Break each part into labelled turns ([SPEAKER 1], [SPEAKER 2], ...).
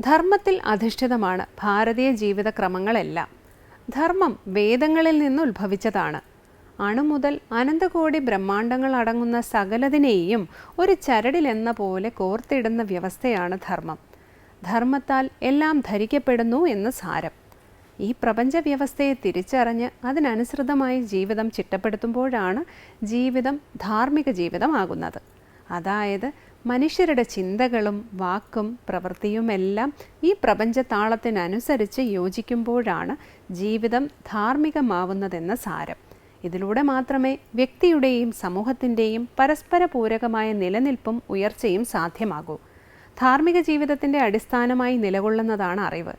[SPEAKER 1] ധർമ്മത്തിൽ അധിഷ്ഠിതമാണ് ഭാരതീയ ജീവിതക്രമങ്ങളെല്ലാം. ധർമ്മം വേദങ്ങളിൽ നിന്ന് ഉത്ഭവിച്ചതാണ് അണു മുതൽ അനന്തകോടി ബ്രഹ്മാണ്ടങ്ങൾ അടങ്ങുന്ന സകലതിനെയും ഒരു ചരടിലെന്ന പോലെ കോർത്തിടുന്ന വ്യവസ്ഥയാണ് ധർമ്മം. ധർമ്മത്താൽ എല്ലാം ധരിക്കപ്പെടുന്നു എന്ന് സാരം. ഈ പ്രപഞ്ച വ്യവസ്ഥയെ തിരിച്ചറിഞ്ഞ് അതിനനുസൃതമായി ജീവിതം ചിട്ടപ്പെടുത്തുമ്പോഴാണ് ജീവിതം ധാർമ്മിക ജീവിതമാകുന്നത്. അതായത് മനുഷ്യരുടെ ചിന്തകളും വാക്കും പ്രവൃത്തിയുമെല്ലാം ഈ പ്രപഞ്ച താളത്തിനനുസരിച്ച് യോജിക്കുമ്പോഴാണ് ജീവിതം ധാർമ്മികമാവുന്നതെന്ന സാരം. ഇതിലൂടെ മാത്രമേ വ്യക്തിയുടെയും സമൂഹത്തിന്റെയും പരസ്പര പൂരകമായ നിലനിൽപ്പും ഉയർച്ചയും സാധ്യമാകൂ. ധാർമ്മിക ജീവിതത്തിന്റെ അടിസ്ഥാനമായി നിലകൊള്ളുന്നതാണ് അറിവ്.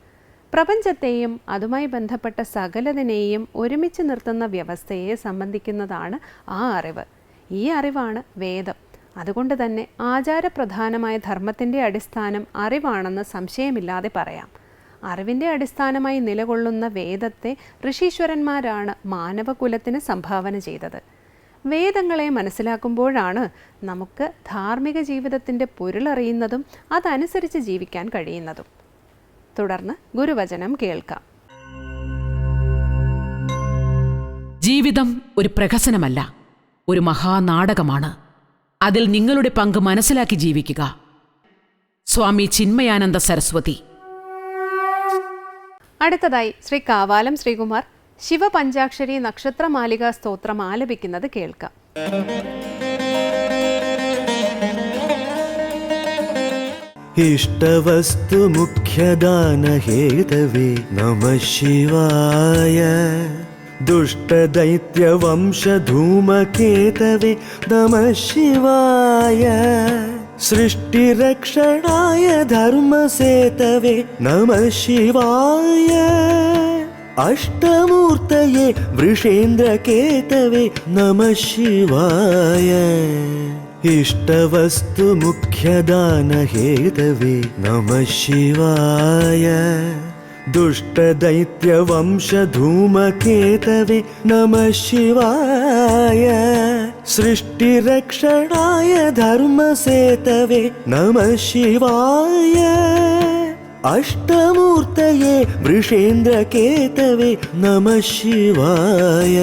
[SPEAKER 1] പ്രപഞ്ചത്തെയും അതുമായി ബന്ധപ്പെട്ട സകലതിനെയും ഒരുമിച്ച് നിർത്തുന്ന വ്യവസ്ഥയെ സംബന്ധിക്കുന്നതാണ് ആ അറിവ്. ഈ അറിവാണ് വേദം. അതുകൊണ്ട് തന്നെ ആചാരപ്രധാനമായ ധർമ്മത്തിന്റെ അടിസ്ഥാനം അറിവാണെന്ന് സംശയമില്ലാതെ പറയാം. അറിവിന്റെ അടിസ്ഥാനമായി നിലകൊള്ളുന്ന വേദത്തെ ഋഷീശ്വരന്മാരാണ് മാനവകുലത്തിന് സംഭാവന ചെയ്തത്. വേദങ്ങളെ മനസ്സിലാക്കുമ്പോഴാണ് നമുക്ക് ധാർമ്മിക ജീവിതത്തിന്റെ പൊരുളറിയുന്നതും അതനുസരിച്ച് ജീവിക്കാൻ കഴിയുന്നതും. തുടർന്ന് ഗുരുവചനം കേൾക്കാം.
[SPEAKER 2] ജീവിതം ഒരു പ്രഹസനമല്ല ഒരു മഹാനാടകമാണ്. അതിൽ നിങ്ങളുടെ പങ്ക് മനസ്സിലാക്കി ജീവിക്കുക. സ്വാമി ചിന്മയാനന്ദ സരസ്വതി.
[SPEAKER 1] അടുത്തതായി ശ്രീ കാവാലം ശ്രീകുമാർ ശിവപഞ്ചാക്ഷരി നക്ഷത്രമാലിക സ്തോത്രം ആലപിക്കുന്നത് കേൾക്കാം.
[SPEAKER 3] ഇഷ്ടവസ്തു മുഖ്യദാനഹേതവേ നമ ശിവായ. दुष्टदैत्यवंशधूमकेतवे नमः शिवाय। सृष्टिरक्षणाय धर्मसेतवे नमः शिवाय। अष्टमूर्तये वृषेन्द्रकेतवे नमः शिवाय। इष्टवस्तुमुख्यदानहेतवे नमः शिवाय दुष्टदैत्यवंशधूमकेतवे नमः शिवाय सृष्टिरक्षणाय धर्मसेतवे नमः शिवाय अष्टमूर्तये वृषेन्द्रकेतवे नमः शिवाय